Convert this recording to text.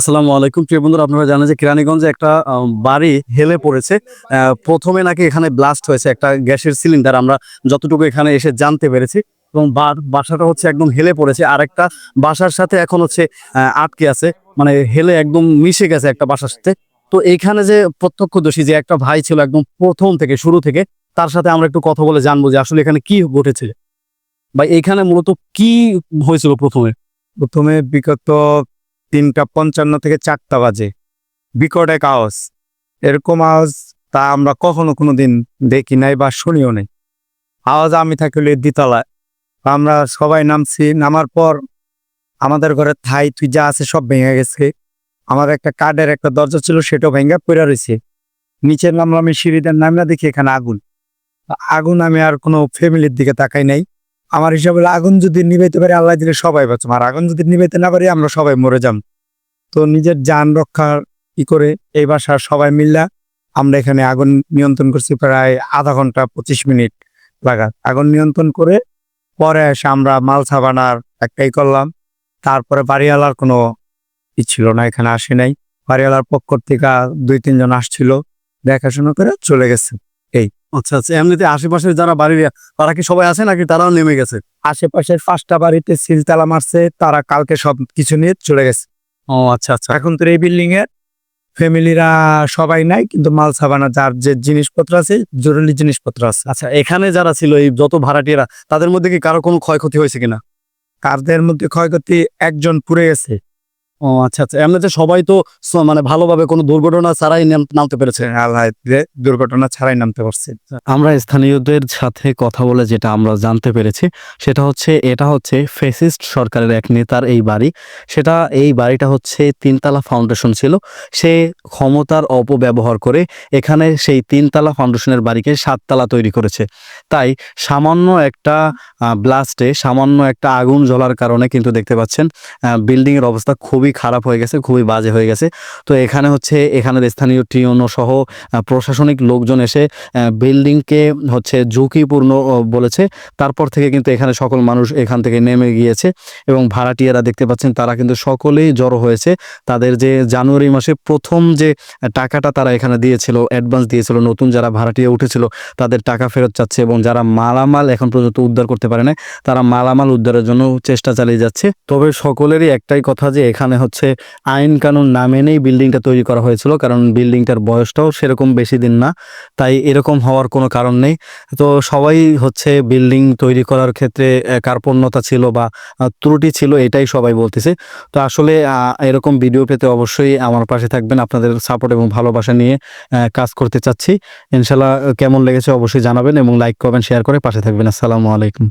আসসালামু আলাইকুম। প্রিয় বন্ধুরা, আপনারা জানেন যে কেরানীগঞ্জে একটা বাড়ি হেলে পড়েছে। প্রথমে নাকি এখানে ব্লাস্ট হয়েছে একটা গ্যাসের সিলিন্ডার আমরা যতটুকু এখানে এসে জানতে পেরেছি এবং বাসাটা হচ্ছে একদম হেলে পড়েছে। আর একটা বাসার সাথে এখন হচ্ছে আটকে আছে। মানে হেলে একদম মিশে গেছে একটা বাসার সাথে। তো এখানে যে প্রত্যক্ষদর্শী, যে একটা ভাই ছিল একদম প্রথম থেকে, শুরু থেকে, তার সাথে আমরা একটু কথা বলে জানব যে আসলে এখানে কি ঘটেছে। বা এখানে মূলত কি হয়েছিল প্রথমে? প্রথমে বিগত তিনটা পঞ্চান্ন থেকে চারটা বাজে। বিকট এক আওয়াজ। এরকম আওয়াজ তা আমরা কখনো কোনো দিন দেখি নাই বা শুনিও নাই। আওয়াজ আমি থাকলে দ্বিতলায়। আমরা সবাই নামছি, নামার পর আমাদের ঘরে থাই তুই যা আছে সব ভেঙে গেছে। আমার একটা কাঠের একটা দরজা ছিল, সেটাও ভেঙে পড়ে রয়েছে। নিচের নামলাম সিঁড়িতে নামলা দেখি এখানে আগুন। আগুন আমি আর কোনো ফ্যামিলির দিকে তাকাই নাই। আমার হিসাবে আগুন যদি নিভাইতে পারি, আল্লাহ দিলে সবাই বাঁচব আর আগুন যদি নিভাইতে না পারি, আমরা সবাই মরে যাম। তো নিজের যান রক্ষার ই করে এই বাসার সবাই মিল্লা আমরা এখানে আগুন নিয়ন্ত্রণ করছি প্রায় আধা ঘণ্টা পঁচিশ মিনিট লাগাত। আগুন নিয়ন্ত্রণ করে পরে এসে আমরা মাল সাবানার একটাই করলাম। তারপরে বাড়িওয়ালার কোনো ই ছিল না, এখানে আসে নাই। বাড়িওয়ালার পক্ষ থেকে দুই, তিনজন আসছিল, দেখাশোনা করে চলে গেছে। আচ্ছা আচ্ছা এমনিতে আশেপাশের যারা বাড়ির তারা কি সবাই আছে নাকি তারাও নেমে গেছে? আশেপাশের পাঁচটা বাড়িতে সিলতালা মারছে তারা কালকে সব কিছু নিয়ে চলে গেছে। ও আচ্ছা আচ্ছা। এখন তো এই বিল্ডিং এর ফ্যামিলিরা সবাই নাই কিন্তু মাল সাবানা যার যে জিনিসপত্র আছে জরুরি জিনিসপত্র আছে। আচ্ছা এখানে যারা ছিল এই যত ভাড়াটিয়ারা তাদের মধ্যে কি কারও কোনো ক্ষয়ক্ষতি হয়েছে কিনা? কারদের মধ্যে ক্ষয়ক্ষতি একজন পুড়ে গেছে। ও আচ্ছা আচ্ছা। এমনিতে সবাই তো মানে ভালোভাবে কোনো দুর্ঘটনা ছাড়াই নাম- নামতে পেরেছে। আল্লাহ দুর্ঘটনা ছাড়াই নামতে পারছে। আমরা স্থানীয়দের সাথে কথা বলে যেটা আমরা জানতে পেরেছি সেটা হচ্ছে এটা হচ্ছে ফেসিস্ট সরকারের এক নেতার এই বাড়ি। সেটা এই বাড়িটা হচ্ছে তিনতলা ফাউন্ডেশন ছিল। সে ক্ষমতার অপব্যবহার করে এখানে সেই তিনতলা ফাউন্ডেশনের বাড়িকে সাততলা তৈরি করেছে। তাই সামান্য একটা ব্লাস্টে সামান্য একটা আগুন জ্বলার কারণে কিন্তু দেখতে পাচ্ছেন বিল্ডিং এর অবস্থা খুবই খারাপ হয়ে গেছে, খুবই বাজে হয়ে গেছে। তো এখানে হচ্ছে এখানের স্থানীয় টিওনো সহ প্রশাসনিক লোকজন এসে বিল্ডিংকে হচ্ছে ঝুঁকিপূর্ণ বলেছে। তারপর থেকে কিন্তু এখানে সকল মানুষ এখান থেকে নেমে গিয়েছে এবং ভাড়াটিয়ারা দেখতে পাচ্ছেন, তারা কিন্তু সকলেই জড়ো হয়েছে। তাদের যে জানুয়ারি মাসে প্রথম যে টাকাটা তারা এখানে দিয়েছিল অ্যাডভান্স দিয়েছিল, নতুন যারা ভাড়াটিয়া উঠেছিল, তাদের টাকা ফেরত চাচ্ছে এবং যারা মালামাল এখন পর্যন্ত উদ্ধার করতে পারে না তারা মালামাল উদ্ধারের জন্য চেষ্টা চালিয়ে যাচ্ছে। তবে সকলেরই একটাই কথা যে, এখানে হচ্ছে আইন কানুন না মেনেই বিল্ডিংটা তৈরি করা হয়েছিল, কারণ বিল্ডিংটার বয়সটাও সেরকম বেশি দিন না, তাই এরকম হওয়ার কোনো কারণ নেই। তো সবাই হচ্ছে বিল্ডিং তৈরি করার ক্ষেত্রে কার্পণ্যতা ছিল বা ত্রুটি ছিল এটাই সবাই বলতেছে। তো আসলে এরকম ভিডিও পেতে অবশ্যই আমার পাশে থাকবেন, আপনাদের সাপোর্ট এবং ভালোবাসা নিয়ে কাজ করতে চাচ্ছি। ইনশাল্লাহ কেমন লেগেছে অবশ্যই জানাবেন এবং লাইক করবেন শেয়ার করে পাশে থাকবেন। আসসালামু আলাইকুম।